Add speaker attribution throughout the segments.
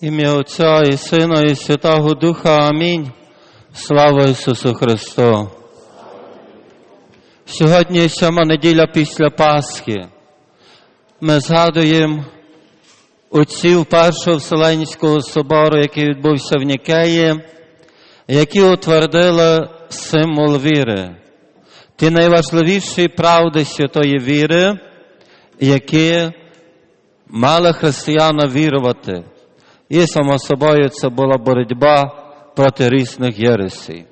Speaker 1: Ім'я Отця і Сина, і Святого Духа. Амінь. Слава Ісусу Христу. Сьогодні сьома неділя після Пасхи. Ми згадуємо отців Першого Вселенського собору, який відбувся в Нікеї, які утвердили символ віри. Ті найважливіші правди святої віри, які мали християна вірувати. І само собою це була боротьба проти різних єресій.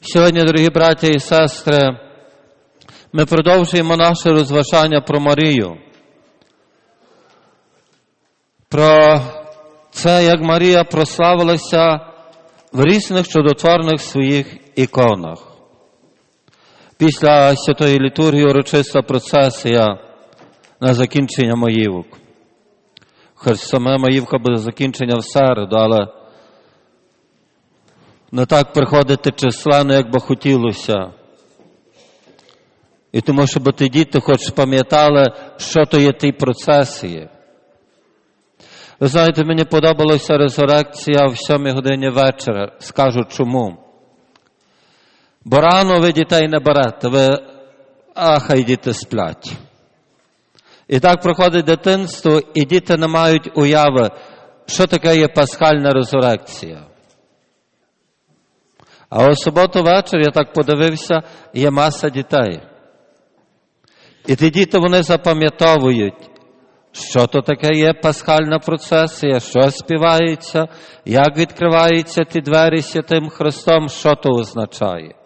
Speaker 1: Сьогодні, дорогі браті і сестри, ми продовжуємо наше розважання про Марію. Про це, як Марія прославилася в різних чудотворних своїх іконах. Після святої літургії урочиста процесія на закінчення моївок. Хоч саме Маївка буде закінчення в середу, але не так приходити численно, як би хотілося. І тому, щоб ті діти хоч пам'ятали, що то є ті процесії. Ви знаєте, мені подобалася резурекція в 7 годині вечора. Скажу чому. Бо рано ви дітей не берете, ви, а хай діти сплять. І так проходить дитинство, і діти не мають уяви, що таке є пасхальна резурекція. А у суботу вечір я так подивився, є маса дітей. І ті діти вони запам'ятовують, що то таке є пасхальна процесія, що співається, як відкриваються ті двері святим Христом, що то означає.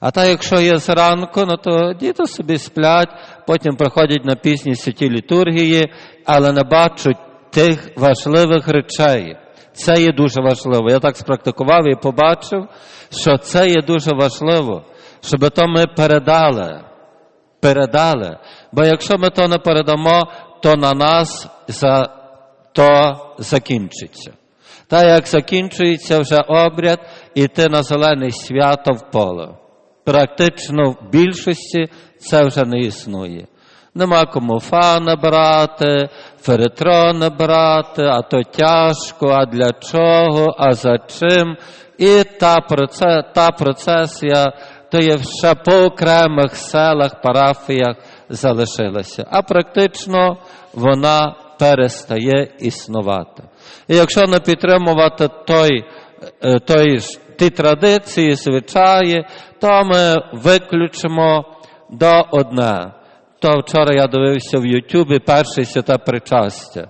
Speaker 1: А так, якщо є зранку, ну то діти собі сплять, потім приходять на пісні святі літургії, але не бачать тих важливих речей. Це є дуже важливо. Я так спрактикував і побачив, що це є дуже важливо, щоб то ми передали. Передали. Бо якщо ми то не передамо, то на нас за то закінчиться. Та як закінчується вже обряд, іти на зелене свято в поле практично в більшості це вже не існує. Нема кому фана брати, феретрона брати, а то тяжко, а для чого, а за чим. І та, процес, та процесія, то є ще по окремих селах, парафіях залишилася. А практично вона перестає існувати. І якщо не підтримувати той, той ті традиції, звичаї, то ми виключимо до одне. То вчора я дивився в Ютубі перше святе причастя.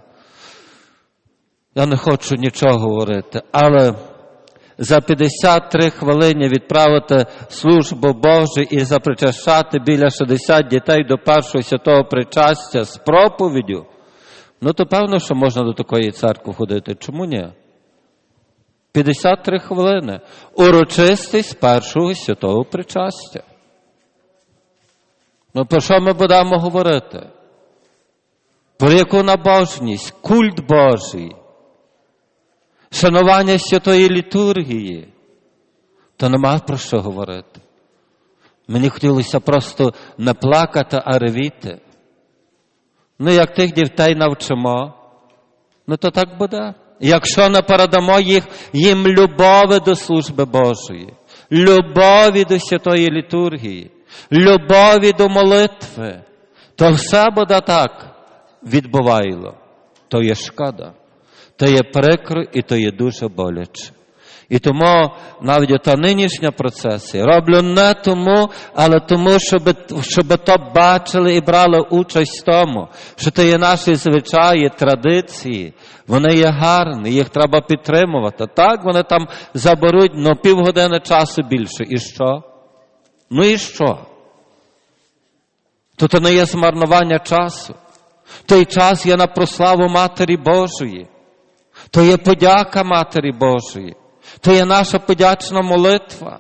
Speaker 1: Я не хочу нічого говорити, але за 53 хвилини відправити службу Божу і запричащати біля 60 дітей до першого святого причастя з проповіддю, ну то певно, що можна до такої церкви ходити. Чому ні? 53 хвилини. Урочистість першого святого причастя. Ну, про що ми будемо говорити? Про яку набожність, культ Божий, шанування святої літургії, то нема про що говорити. Мені хотілося просто не плакати, а ревіти. Ну, як тих дітей навчимо, ну то так буде якщо не передамо їх, їм любові до служби Божої, любові до святої літургії, любові до молитви, то все буде так відбувайло. То є шкода, то є прикро і то є дуже боляче. І тому навіть та нинішня процесія роблю не тому, але тому, щоб щоб то бачили і брали участь в тому, що це є наші звичаї, традиції, вони є гарні, їх треба підтримувати. Так, вони там заберуть ну, півгодини часу більше. І що? Ну і що? То це не є змарнування часу. Той час є на прославу Матері Божої. То є подяка Матері Божої. То є наша подячна молитва.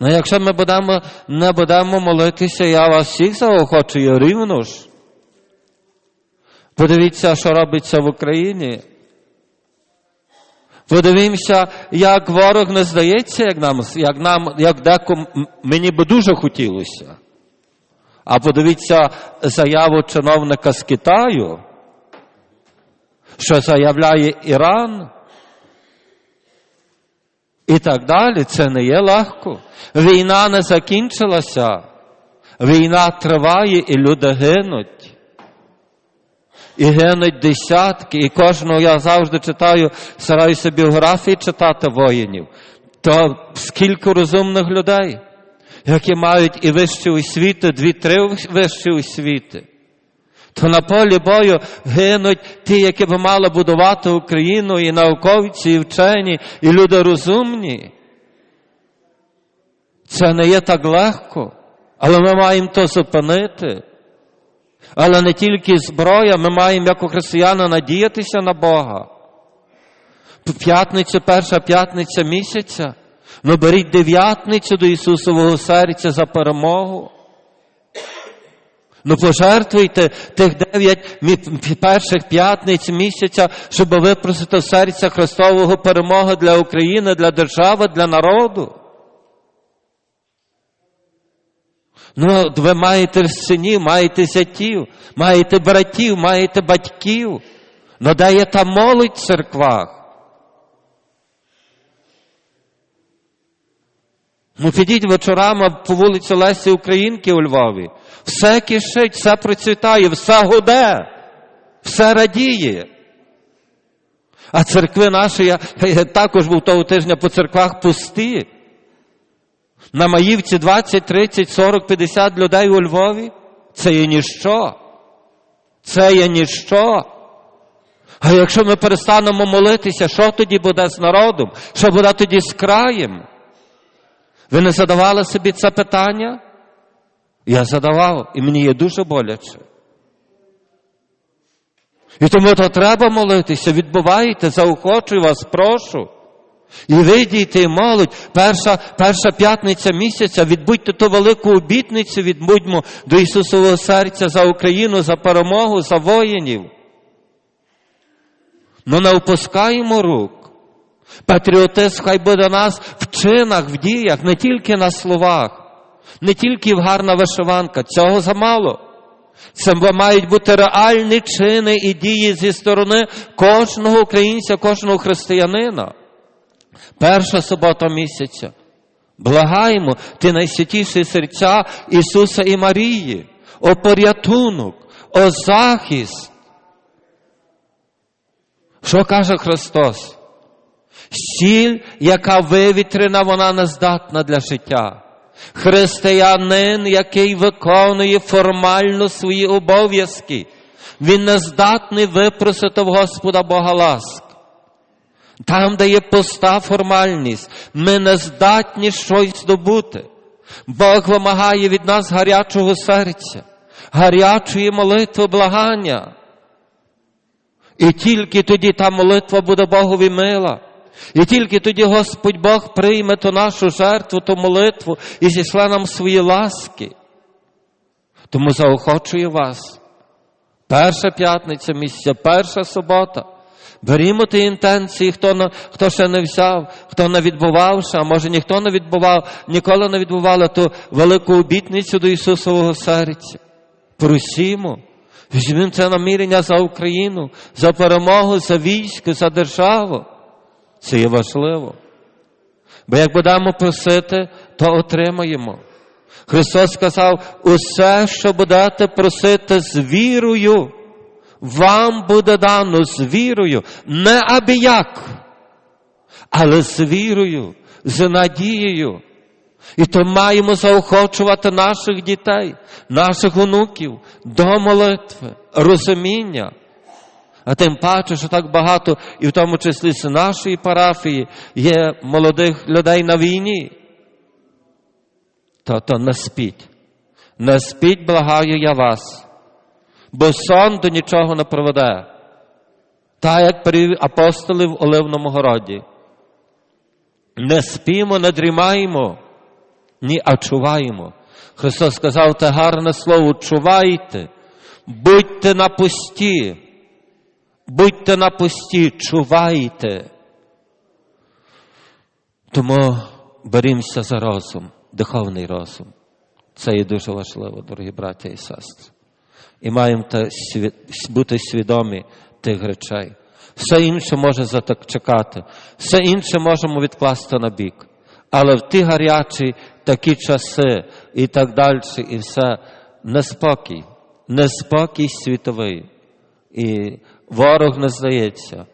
Speaker 1: Ну, якщо ми будемо, не будемо молитися, я вас всіх заохочую рівно ж. Подивіться, що робиться в Україні. Подивімося, як ворог не здається, як нам, як нам, як деко мені би дуже хотілося. А подивіться заяву чиновника з Китаю, що заявляє Іран. І так далі, це не є легко. Війна не закінчилася. Війна триває, і люди гинуть. І гинуть десятки, і кожного я завжди читаю, стараюся біографії читати воїнів. То скільки розумних людей, які мають і вищі освіти, дві-три вищі освіти. То на полі бою гинуть ті, які би мали будувати Україну, і науковці, і вчені, і люди розумні. Це не є так легко, але ми маємо то зупинити. Але не тільки зброя, ми маємо, як у християна, надіятися на Бога. П'ятниця, перша п'ятниця місяця. Ну беріть дев'ятницю до Ісусового серця за перемогу. Ну пожертвуйте тих дев'ять перших п'ятниць місяця, щоб випросити в серця Христового перемоги для України, для держави, для народу. Ну, ви маєте синів, маєте зятів, маєте братів, маєте батьків. Ну, де є та молодь в церквах? Ну, підіть вечорами по вулиці Лесі Українки у Львові. Все кишить, все процвітає, все гуде, все радіє. А церкви наші, я, я також був того тижня по церквах пусті. На Маївці 20, 30, 40, 50 людей у Львові. Це є ніщо. Це є ніщо. А якщо ми перестанемо молитися, що тоді буде з народом? Що буде тоді з краєм? Ви не задавали собі це питання? Я задавав, і мені є дуже боляче. І тому то треба молитися, відбувайте, заохочую вас, прошу. І вийдіть і молодь, перша перша п'ятниця місяця, відбудьте ту велику обітницю, відбудьмо до Ісусового серця за Україну, за перемогу, за воїнів. Ну не опускаємо рук. Патріотизм хай буде нас в чинах, в діях, не тільки на словах, не тільки гарна вишиванка, цього замало. Це мають бути реальні чини і дії зі сторони кожного українця, кожного християнина. Перша субота місяця. Благаємо ти найсвятіші серця Ісуса і Марії, о порятунок, о захист. Що каже Христос? Сіль, яка вивітрена, вона не здатна для життя. Християнин, який виконує формально свої обов'язки, він не здатний випросити в Господа Бога ласк. Там, де є пуста формальність, ми не здатні щось здобути. Бог вимагає від нас гарячого серця, гарячої молитви благання. І тільки тоді та молитва буде Богові мила. І тільки тоді Господь Бог прийме ту нашу жертву, ту молитву і зійшла нам свої ласки. Тому заохочую вас. Перша п'ятниця місяця, перша субота. Берімо ті інтенції, хто хто ще не взяв, хто не відбувався, а може ніхто не відбував, ніколи не відбували ту велику обітницю до Ісусового серця. Просімо, візьмемо це намірення за Україну, за перемогу, за військо, за державу. Це є важливо. Бо як будемо просити, то отримаємо. Христос сказав: усе, що будете просити з вірою, вам буде дано з вірою, не абияк, але з вірою, з надією. І то маємо заохочувати наших дітей, наших онуків до молитви, розуміння. А тим паче, що так багато, і в тому числі з нашої парафії, є молодих людей на війні. То то не спіть. Не спіть, благаю я вас, бо сон до нічого не приведе. Так, як при апостоли в Оливному городі. Не спімо, не дрімаємо, ні, а чуваємо. Христос сказав те гарне слово, чувайте, будьте на пусті. Будьте на пості, чувайте. Тому берімося за розум, духовний розум. Це є дуже важливо, дорогі браття і сестри. І маємо бути свідомі тих речей. Все інше може чекати, все інше можемо відкласти на бік. Але в ті гарячі такі часи і так далі, і все неспокій, неспокій світовий. І ворог не здається.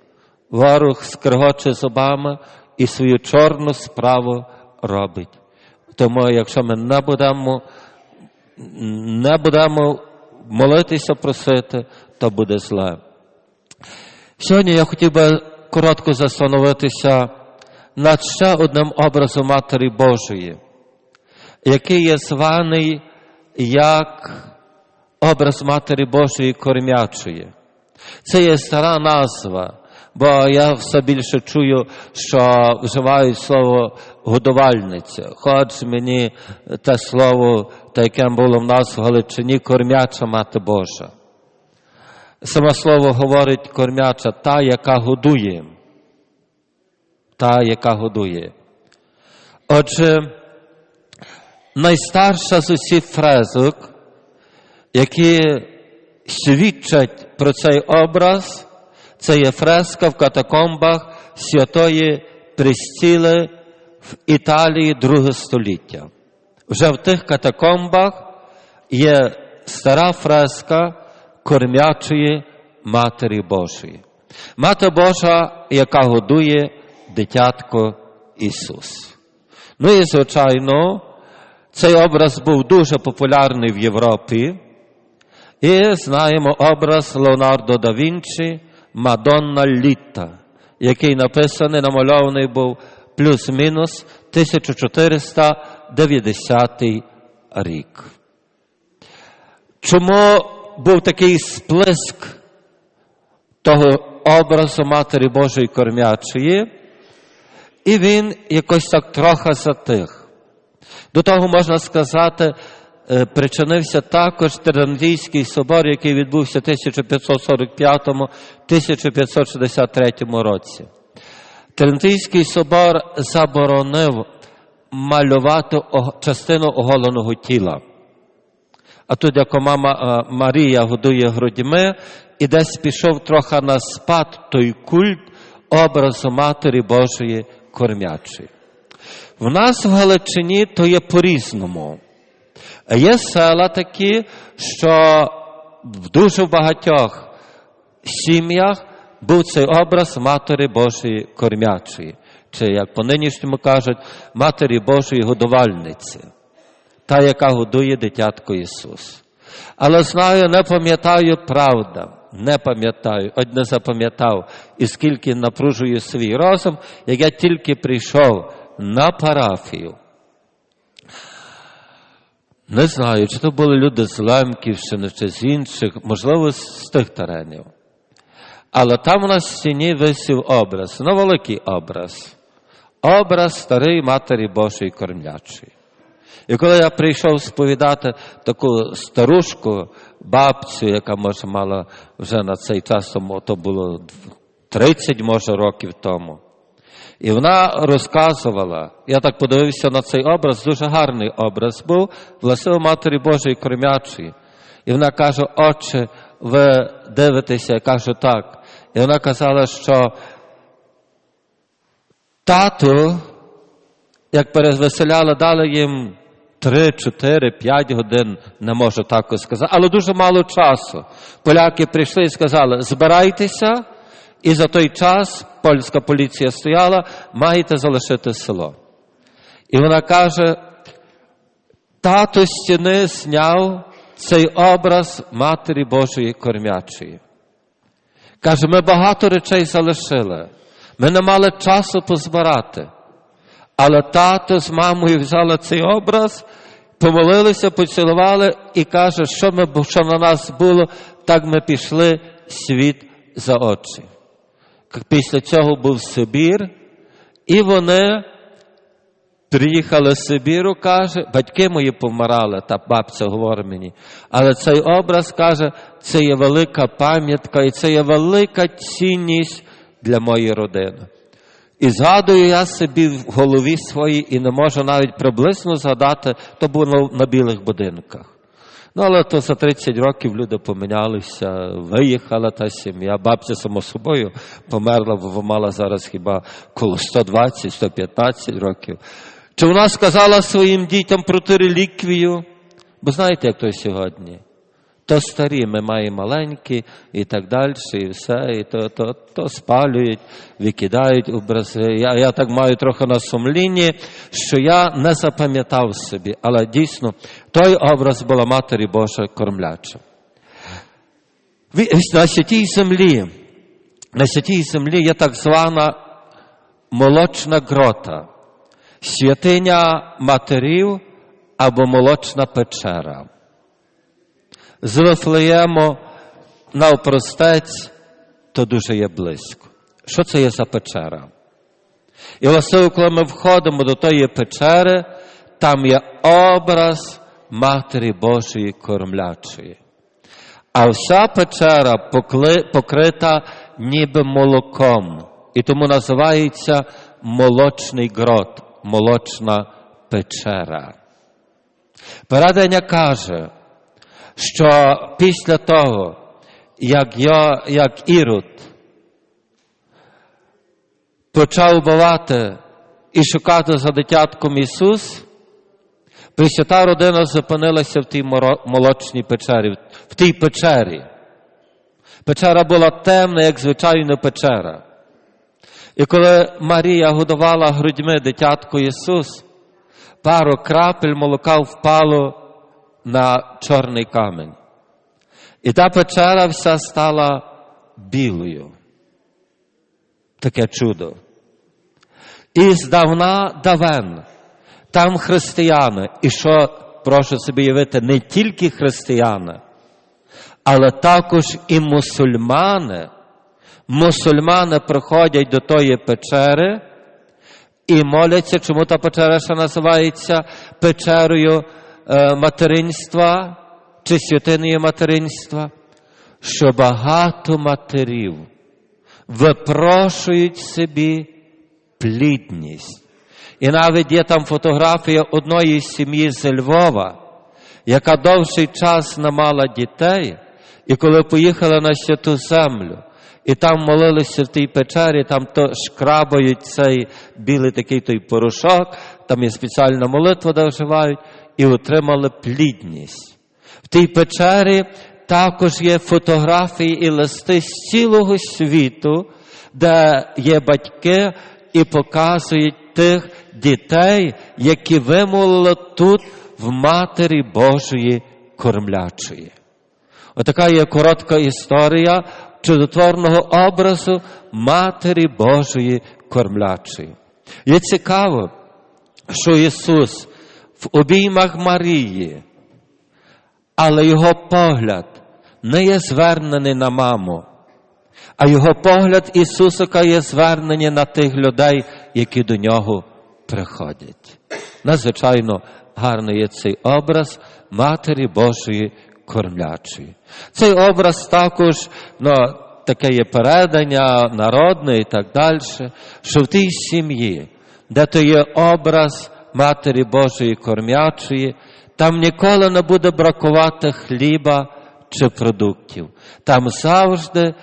Speaker 1: Ворог скригоче зубами і свою чорну справу робить. Тому, якщо ми не будемо, не будемо молитися, просити, то буде зле. Сьогодні я хотів би коротко застановитися над ще одним образом Матері Божої, який є званий як образ Матері Божої кормячої. Це є стара назва, бо я все більше чую, що вживають слово годувальниця. Хоч мені те слово, те, яке було в нас в Галичині, кормяча мати Божа. Саме слово говорить кормяча та, яка годує. Та, яка годує. Отже, найстарша з усіх фрезок, які свідчать про цей образ, це є фреска в катакомбах святої Престіли в Італії друге століття. Вже в тих катакомбах є стара фреска кормячої Матері Божої. Мати Божа, яка годує дитятко Ісус. Ну і, звичайно, цей образ був дуже популярний в Європі. І знаємо образ Леонардо да Вінчі Мадонна Літа, який написаний, намальований був плюс-мінус 1490 рік. Чому був такий сплеск того образу Матері Божої кормячої? І він якось так трохи затих. До того можна сказати, причинився також Терендійський собор, який відбувся в 1545-1563 році. Терентійський собор заборонив малювати частину оголеного тіла. А тут, як мама Марія годує грудьми, і десь пішов трохи на спад той культ образу Матері Божої кормячої. В нас в Галичині то є по-різному. Є села такі, що в дуже багатьох сім'ях був цей образ Матері Божої кормячої, чи, як по нинішньому кажуть, Матері Божої годувальниці, та, яка годує дитятко Ісус. Але знаю, не пам'ятаю правда, не пам'ятаю, от не запам'ятав, і скільки напружую свій розум, як я тільки прийшов на парафію. Не знаю, чи то були люди з Лемківщини, чи з інших, можливо, з тих теренів. Але там на стіні висів образ, ну великий образ, образ старої Матері Божої кормлячої. І коли я прийшов сповідати таку старушку, бабцю, яка може мала вже на цей час, то було 30, може, років тому. І вона розказувала, я так подивився на цей образ, дуже гарний образ був, власне, Матері Божої кормячої. І вона каже, Отче, ви дивитеся, я кажу так. І вона казала, що тато, як перезвеселяла, дали їм 3, 4, 5 годин, не можу так сказати, але дуже мало часу. Поляки прийшли і сказали, збирайтеся, і за той час польська поліція стояла, маєте залишити село. І вона каже, тато стіни зняв цей образ Матері Божої кормячої. Каже, ми багато речей залишили. Ми не мали часу позбирати. Але тато з мамою взяли цей образ, помолилися, поцілували і каже, що ми, що на нас було, так ми пішли світ за очі. Після цього був Сибір, і вони приїхали з Сибіру, каже, батьки мої помирали, та бабця говорить мені. Але цей образ каже, це є велика пам'ятка і це є велика цінність для моєї родини. І згадую я собі в голові своїй і не можу навіть приблизно згадати, то було на білих будинках. Ну, але то за 30 років люди помінялися, виїхала та сім'я. Бабця, само собою, померла, бо мала зараз хіба коло 120-115 років. Чи вона сказала своїм дітям про ту реліквію? Бо знаєте, як то сьогодні? То старі, ми маємо маленькі і так далі, і все, і то, то, то спалюють, викидають образи. Я, я так маю трохи на сумлінні, що я не запам'ятав собі, але дійсно той образ була Матері Божа кормляча. На святій землі, на святій землі є так звана молочна грота, святиня матерів або молочна печера з Вифлеєму навпростець, то дуже є близько. Що це є за печера? І власне, коли ми входимо до тої печери, там є образ Матері Божої кормлячої. А вся печера покрита ніби молоком. І тому називається молочний грот, молочна печера. Передання каже, що після того, як я, як Ірод почав бувати і шукати за дитятком Ісус, Пресвята родина зупинилася в тій молочній печері, в тій печері. Печера була темна, як звичайна печера. І коли Марія годувала грудьми дитятку Ісус, пару крапель молока впало на чорний камінь. І та печера вся стала білою. Таке чудо. І здавна давен, там християни, і що прошу собі явити, не тільки християни, але також і мусульмани. Мусульмани приходять до тої печери і моляться, чому та печера ще називається печерою материнства чи святиною материнства, що багато матерів випрошують собі плідність. І навіть є там фотографія одної сім'ї з Львова, яка довший час не мала дітей, і коли поїхала на святу землю, і там молилися в тій печері, там то шкрабають цей білий такий той порошок, там є спеціальна молитва, де вживають, і отримали плідність. В тій печері також є фотографії і листи з цілого світу, де є батьки і показують тих дітей, які вимолили тут в Матері Божої кормлячої. Отака є коротка історія чудотворного образу Матері Божої кормлячої. Є цікаво, що Ісус в обіймах Марії, але його погляд не є звернений на маму, а його погляд Ісусика є звернений на тих людей, які до нього приходять. Надзвичайно гарний є цей образ Матері Божої кормлячої. Цей образ також ну, таке є передання народне і так далі, що в тій сім'ї, де то є образ Матері Божої кормячої, там ніколи не буде бракувати хліба чи продуктів. Там завжди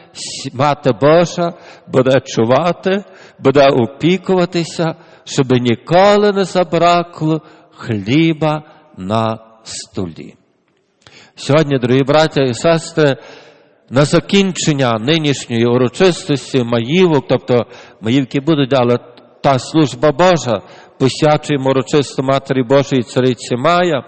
Speaker 1: Мати Божа буде чувати, буде опікуватися, щоб ніколи не забракло хліба на столі. Сьогодні, дорогі браття і сестри, на закінчення нинішньої урочистості маївок, тобто маївки будуть, але та служба Божа посвячуємо урочисто Матері Божої Цариці Мая,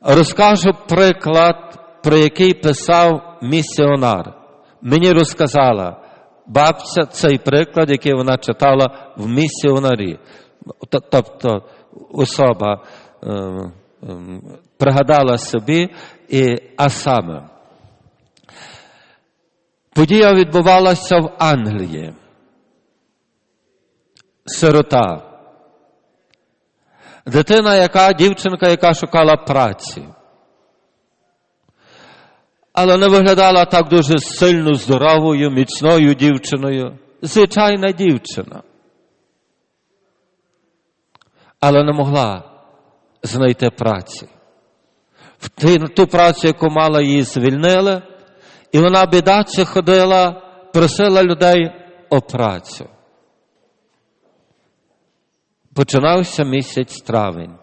Speaker 1: розкажу приклад, про який писав місіонар. Мені розказала бабця цей приклад, який вона читала в місіонарі. Тобто особа е, е, пригадала собі, і, а саме. Подія відбувалася в Англії. Сирота. Дитина, яка дівчинка, яка шукала праці. Але не виглядала так дуже сильно здоровою, міцною дівчиною. Звичайна дівчина. Але не могла знайти праці. в ту, працю, яку мала, її звільнили, і вона бідаче ходила, просила людей о працю. Починався місяць травень.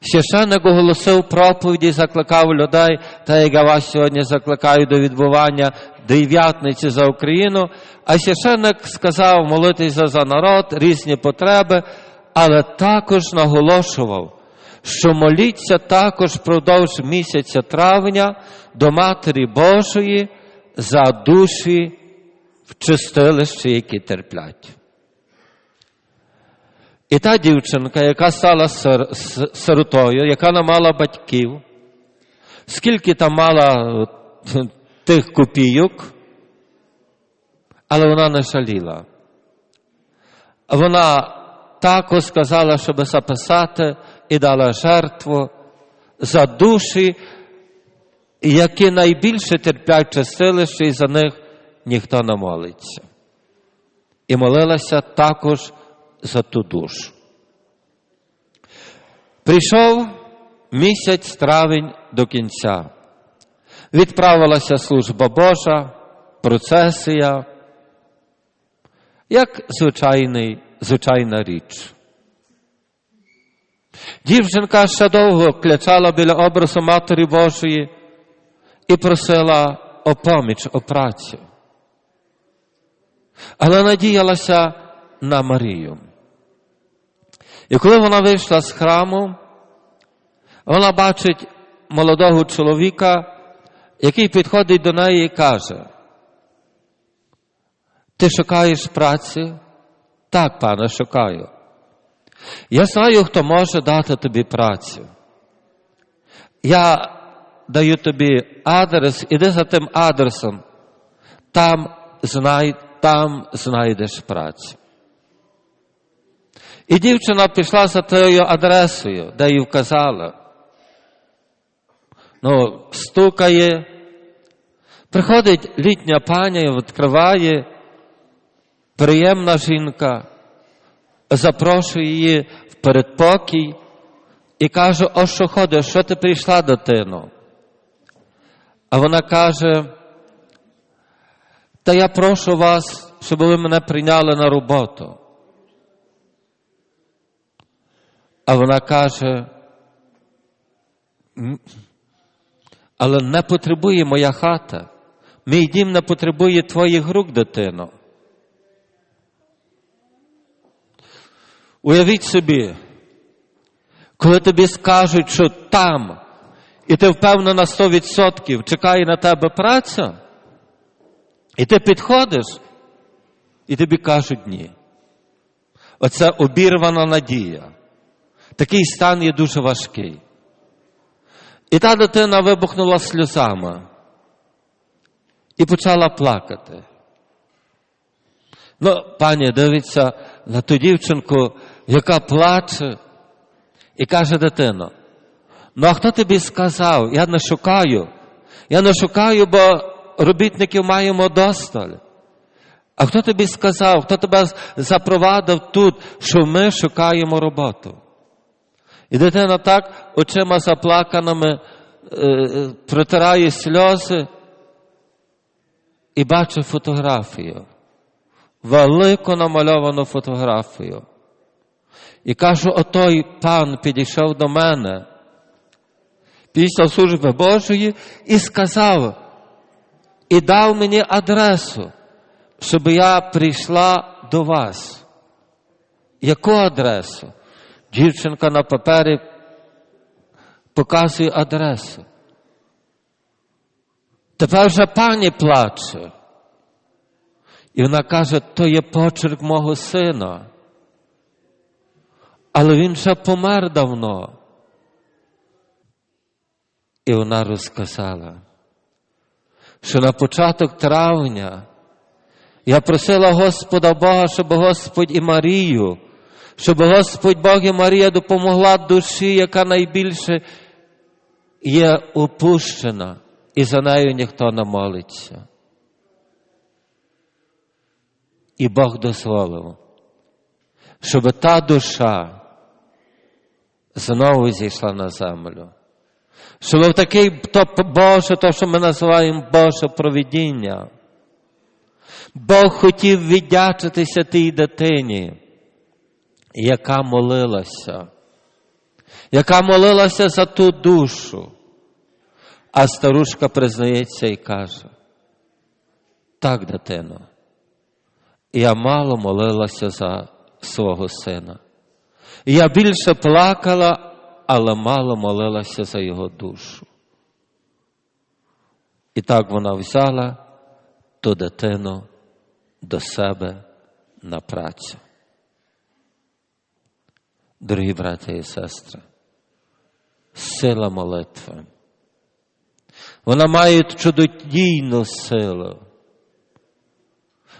Speaker 1: Священник оголосив проповіді, закликав людей, та як я вас сьогодні закликаю до відбування дев'ятниці за Україну. А священник сказав молитися за народ, різні потреби, але також наголошував, що моліться також впродовж місяця травня до Матері Божої за душі в чистилищі, які терплять. І та дівчинка, яка стала сиротою, яка не мала батьків, скільки там мала тих копійок, але вона не шаліла. Вона також сказала, щоб записати і дала жертву за душі, які найбільше терплять чистилище, і за них ніхто не молиться. І молилася також за ту душу. Прийшов місяць травень до кінця. Відправилася служба Божа, процесія, як звичайний, звичайна річ. Дівчинка ще довго клячала біля образу Матері Божої і просила о поміч, о працю. Але надіялася на Марію. І коли вона вийшла з храму, вона бачить молодого чоловіка, який підходить до неї і каже, ти шукаєш праці? Так, пане, шукаю. Я знаю, хто може дати тобі працю. Я даю тобі адрес, іди за тим адресом, там, знай, там знайдеш працю. І дівчина пішла за тою адресою, де їй вказала. Ну, стукає, приходить літня пані, відкриває, приємна жінка, запрошує її в передпокій і каже, о що ходиш, що ти прийшла дитино? А вона каже, та я прошу вас, щоб ви мене прийняли на роботу. А вона каже, але не потребує моя хата. Мій дім не потребує твоїх рук, дитино. Уявіть собі, коли тобі скажуть, що там, і ти впевнена на 100% чекає на тебе праця, і ти підходиш, і тобі кажуть ні. Оце обірвана надія. Такий стан є дуже важкий. І та дитина вибухнула сльозами і почала плакати. Ну, пані дивиться на ту дівчинку, яка плаче, і каже дитино, ну а хто тобі сказав? Я не шукаю. Я не шукаю, бо робітників маємо досталь. А хто тобі сказав, хто тебе запровадив тут, що ми шукаємо роботу? І дитина так очима заплаканими е, протирає сльози і бачить фотографію, велику намальовану фотографію. І каже, отой пан підійшов до мене після служби Божої і сказав, і дав мені адресу, щоб я прийшла до вас. Яку адресу? Дівчинка на папері показує адресу. Тепер вже пані плаче. І вона каже, то є почерк мого сина. Але він вже помер давно. І вона розказала, що на початок травня я просила Господа Бога, щоб Господь і Марію щоб Господь Бог і Марія допомогла душі, яка найбільше є опущена, і за нею ніхто не молиться. І Бог дозволив, щоб та душа знову зійшла на землю. Щоб в такий то Боже, то, що ми називаємо Боже провидіння. Бог хотів віддячитися тій дитині, яка молилася, яка молилася за ту душу. А старушка признається і каже: так, дитино, я мало молилася за свого сина. Я більше плакала, але мало молилася за його душу. І так вона взяла ту дитину до себе на працю. Дорогі брати і сестри, сила молитви. Вона має чудодійну силу.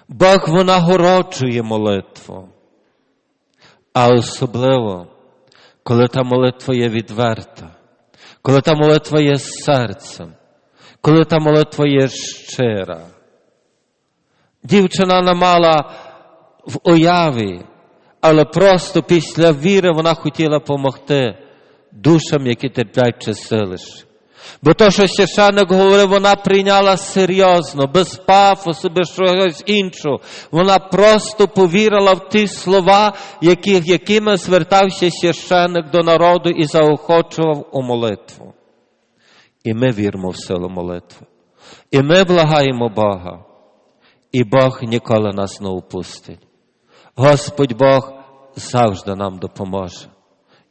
Speaker 1: Бог винагороджує молитву. А особливо, коли та молитва є відверта, коли та молитва є з серцем, коли та молитва є щира. Дівчина не мала в уяві, але просто після віри вона хотіла допомогти душам, які терплять чисилище. Бо то, що священник говорив, вона прийняла серйозно, без пафосу, без чогось іншого. Вона просто повірила в ті слова, які, якими звертався священник до народу і заохочував у молитву. І ми віримо в силу молитви. І ми благаємо Бога. І Бог ніколи нас не упустить. Господь Бог завжди нам допоможе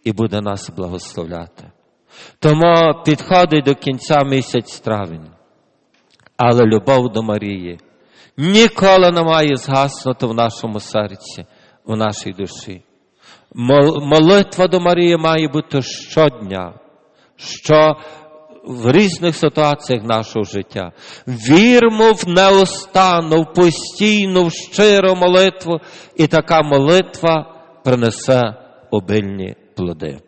Speaker 1: і буде нас благословляти. Тому підходить до кінця місяць травень. Але любов до Марії ніколи не має згаснути в нашому серці, в нашій душі. Молитва до Марії має бути щодня, що в різних ситуаціях нашого життя. Вірмо в неостанну, в постійну, в щиру молитву, і така молитва принесе обильні плоди.